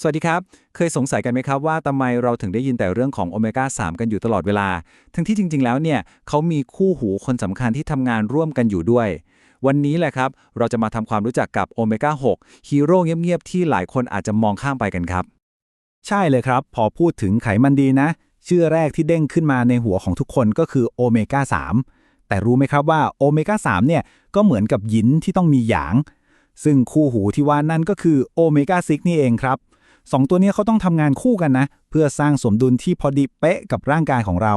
สวัสดีครับ เคยสงสัยกันไหมครับว่าทำไมเราถึงได้ยินแต่เรื่องของโอเมก้า 3 กันอยู่ตลอดเวลา ทั้งที่จริง ๆ แล้วเนี่ยเขามีคู่หูคนสำคัญที่ทำงานร่วมกันอยู่ด้วย วันนี้แหละครับ เราจะมาทำความรู้จักกับโอเมก้า 6 ฮีโร่เงียบ ๆ ที่หลายคนอาจจะมองข้ามไปกันครับ ใช่เลยครับ พอพูดถึงไขมันดีนะ ชื่อแรกที่เด้งขึ้นมาในหัวของทุกคนก็คือโอเมก้า 3 แต่รู้ไหมครับว่าโอเมก้า 3 เนี่ยก็เหมือนกับหยินที่ต้องมีหยาง ซึ่งคู่หูที่ว่านั่นก็คือโอเมก้า 6 นี่เองครับ สองตัวเนี้ยเขาต้องทำงานคู่กันนะ เพื่อสร้างสมดุลที่พอดีเป๊ะกับร่างกายของเรา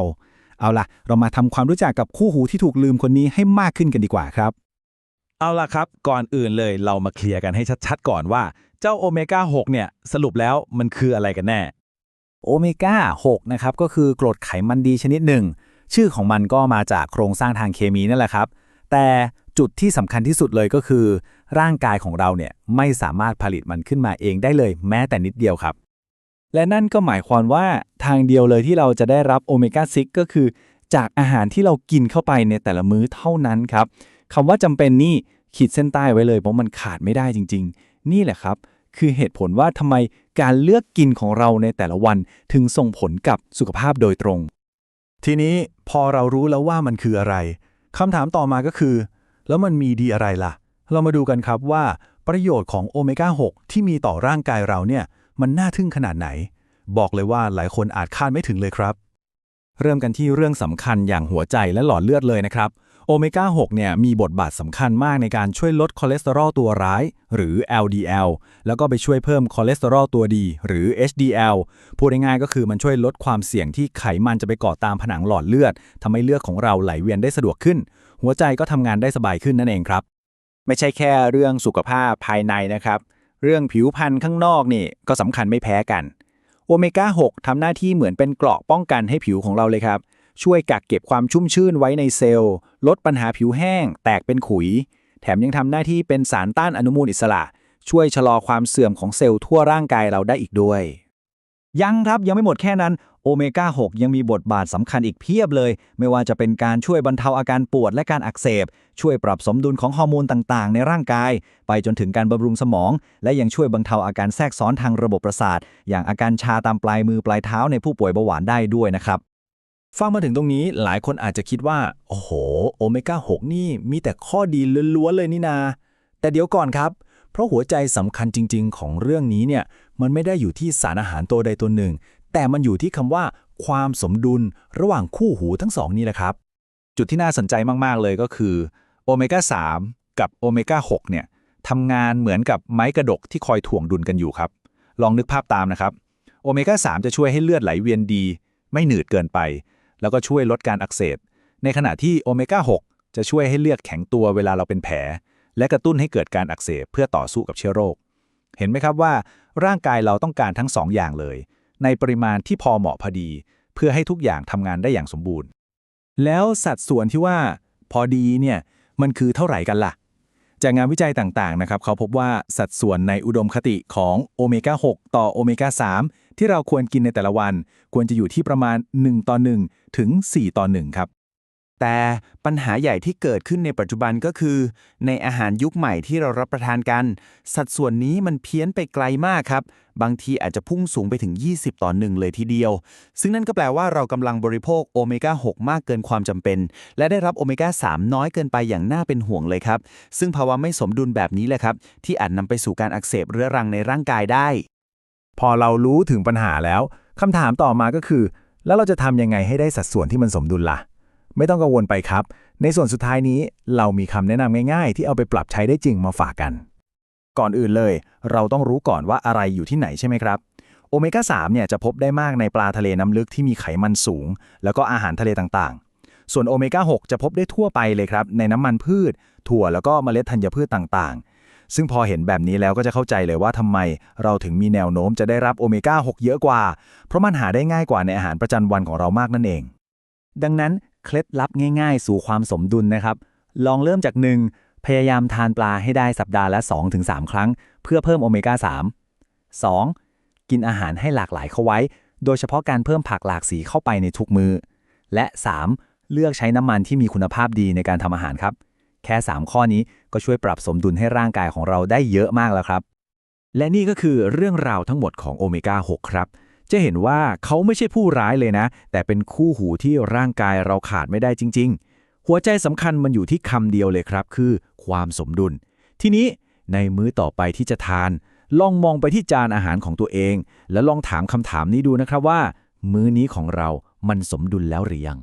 เอาล่ะ เรามาทำความรู้จักกับคู่หูที่ถูกลืมคนนี้ให้มากขึ้นกันดีกว่าครับ เอาล่ะครับ ก่อนอื่นเลยเรามาเคลียร์กันให้ชัดๆก่อนว่า เจ้าโอเมก้า6เนี่ยสรุปแล้วมันคืออะไรกันแน่โอเมก้า6นะครับก็คือกรดไขมันดีชนิดหนึ่ง ชื่อของมันก็มาจากโครงสร้างทางเคมีนั่นแหละครับ แต่จุดที่สำคัญที่สุดเลยก็คือ ร่างกายของเราเนี่ยไม่สามารถผลิตมันขึ้นมาเองได้เลยแม้แต่นิดเดียวครับ และนั่นก็หมายความว่าทางเดียวเลยที่เราจะได้รับโอเมก้า6ก็คือ จากอาหารที่เรากินเข้าไปในแต่ละมื้อเท่านั้นครับคำว่าจำเป็นนี่ขีดเส้นใต้ไว้เลยเพราะมันขาดไม่ได้จริง ๆ นี่แหละครับ คือเหตุผลว่าทำไมการเลือกกินของเราในแต่ละวันถึงส่งผลกับสุขภาพโดยตรง ทีนี้พอเรารู้แล้วว่ามันคืออะไร คำถามต่อมาก็คือ แล้วมันมีดีอะไรล่ะ เรามาดูกันครับว่าประโยชน์ของโอเมก้า 6 ที่มีต่อร่างกายเราเนี่ย มันน่าทึ่งขนาดไหน บอกเลยว่าหลายคนอาจคาดไม่ถึงเลยครับ เริ่มกันที่เรื่องสำคัญอย่างหัวใจและหลอดเลือดเลยนะครับ โอเมก้า 6 เนี่ยมีบทบาทสำคัญมากในการช่วยลดคอเลสเตอรอลตัวร้าย หรือ LDL แล้วก็ไปช่วยเพิ่มคอเลสเตอรอลตัวดี หรือ HDL พูดง่ายๆก็คือมันช่วยลดความเสี่ยงที่ไขมันจะไปเกาะตามผนังหลอดเลือดทำให้เลือดของเราไหลเวียนได้สะดวกขึ้น หัวใจก็ทำงานได้สบายขึ้นนั่นเองครับ ไม่ใช่แค่เรื่องสุขภาพภายในนะครับ เรื่องผิวพรรณข้างนอกนี่ก็สำคัญไม่แพ้กันโอเมก้า 6ทำหน้าที่เหมือนเป็นเกราะป้องกันให้ผิวของเราเลยครับ ช่วยกักเก็บความชุ่มชื่นไว้ในเซลล์ ลดปัญหาผิวแห้ง แตกเป็นขุย แถมยังทำหน้าที่เป็นสารต้านอนุมูลอิสระ ช่วยชะลอความเสื่อมของเซลล์ทั่วร่างกายเราได้อีกด้วย ยังครับยังไม่หมดแค่นั้นโอเมก้า 6 ยังมีบทบาทสำคัญอีกเพียบเลย ไม่ว่าจะเป็นการช่วยบรรเทาอาการปวดและการอักเสบ ช่วยปรับสมดุลของฮอร์โมนต่างๆ ในร่างกาย ไปจนถึงการบำรุงสมอง และยังช่วยบรรเทาอาการแทรกซ้อนทางระบบประสาท อย่างอาการชาตามปลายมือปลายเท้าในผู้ป่วยเบาหวานได้ด้วยนะครับ ฟังมาถึงตรงนี้หลายคนอาจจะคิดว่า โอ้โห โอเมก้า 6 นี่มีแต่ข้อดีล้วนๆเลยนี่นา แต่เดี๋ยวก่อนครับ เพราะหัวใจสำคัญจริง ๆ ของเรื่องนี้เนี่ย มันไม่ได้อยู่ที่สารอาหารตัวใดตัวหนึ่ง แต่มันอยู่ที่คำว่า ความสมดุลระหว่างคู่หูทั้งสองนี่แหละครับ จุดที่น่าสนใจมาก ๆ เลยก็คือโอเมก้า 3 กับโอเมก้า 6 เนี่ยทำงานเหมือนกับไม้กระดกที่คอยถ่วงดุลกันอยู่ครับ ลองนึกภาพตามนะครับ โอเมก้า 3 จะช่วยให้เลือดไหลเวียนดี ไม่หนืดเกินไป แล้วก็ช่วยลดการอักเสบ ในขณะที่โอเมก้า 6 จะช่วยให้เลือดแข็งตัวเวลาเราเป็นแผล และกระตุ้นให้เกิดการอักเสบเพื่อต่อสู้กับเชื้อโรค เห็นไหมครับว่า ร่างกายเราต้องการทั้งสองอย่างเลย ในปริมาณที่พอเหมาะพอดี เพื่อให้ทุกอย่างทำงานได้อย่างสมบูรณ์ แล้วสัดส่วนที่ว่า พอดีเนี่ยมันคือเท่าไหร่กันล่ะ จากงานวิจัยต่างๆนะครับเขาพบว่าสัดส่วนในอุดมคติของโอเมก้า6ต่อโอเมก้า3ที่เราควรกินในแต่ละวัน ควรจะอยู่ที่ประมาณ 1 ต่อ 1 ถึง 4 ต่อ 1 ครับ แต่ปัญหาใหญ่ที่เกิดขึ้นในปัจจุบันก็คือ ในอาหารยุคใหม่ที่เรารับประทานกัน สัดส่วนนี้มันเพี้ยนไปไกลมากครับ บางทีอาจจะพุ่งสูงไปถึง 20 ต่อหนึ่งเลยทีเดียว ซึ่งนั่นก็แปลว่าเรากำลังบริโภคโอเมก้า 6 มากเกินความจำเป็น และได้รับโอเมก้า 3 น้อยเกินไปอย่างน่าเป็นห่วงเลยครับ ซึ่งภาวะไม่สมดุลแบบนี้แหละครับ ที่อาจนำไปสู่การอักเสบเรื้อรังในร่างกายได้ พอเรารู้ถึงปัญหาแล้วคำถามต่อมาก็คือ แล้วเราจะทำยังไงให้ได้สัดส่วนที่มันสมดุลล่ะ ไม่ต้องกังวลไปครับ ในส่วนสุดท้ายนี้เรามีคำแนะนำง่ายๆ ที่เอาไปปรับใช้ได้จริงมาฝากกัน ก่อนอื่นเลย เราต้องรู้ก่อนว่าอะไรอยู่ที่ไหนใช่ไหมครับโอเมก้า3เนี่ยจะพบได้มากในปลาทะเลน้ำลึกที่มีไขมันสูง แล้วก็อาหารทะเลต่างๆ ส่วนโอเมก้า6จะพบได้ทั่วไปเลยครับ ในน้ำมันพืช ถั่วแล้วก็เมล็ดธัญพืชต่างๆ ซึ่งพอเห็นแบบนี้แล้วก็จะเข้าใจเลยว่าทำไม เราถึงมีแนวโน้มจะได้รับโอเมก้า6เยอะกว่า เพราะมันหาได้ง่ายกว่าในอาหารประจำวันของเรามากนั่นเอง ดังนั้นเคล็ดลับง่าย ๆ สู่ความสมดุลนะครับ ลองเริ่มจาก 1. พยายามทานปลาให้ได้สัปดาห์ละ 2-3 ครั้ง เพื่อเพิ่มโอเมก้า 3 2. กินอาหารให้หลากหลายเข้าไว้ โดยเฉพาะการเพิ่มผักหลากสีเข้าไปในทุกมือ และ 3. เลือกใช้น้ำมันที่มีคุณภาพดีในการทำอาหารครับ แค่ 3 ข้อนี้ก็ช่วยปรับสมดุลให้ร่างกายของเราได้เยอะมากแล้วครับ และนี่ก็คือเรื่องราวทั้งหมดของโอเมก้า 6 ครับ จะเห็นว่าเขาไม่ใช่ผู้ร้ายเลยนะ แต่เป็นคู่หูที่ร่างกายเราขาดไม่ได้จริง ๆ หัวใจสำคัญมันอยู่ที่คำเดียวเลยครับ คือความสมดุล ทีนี้ในมื้อต่อไปที่จะทาน ลองมองไปที่จานอาหารของตัวเอง แล้วลองถามคำถามนี้ดูนะครับว่า มื้อนี้ของเรามันสมดุลแล้วหรือยัง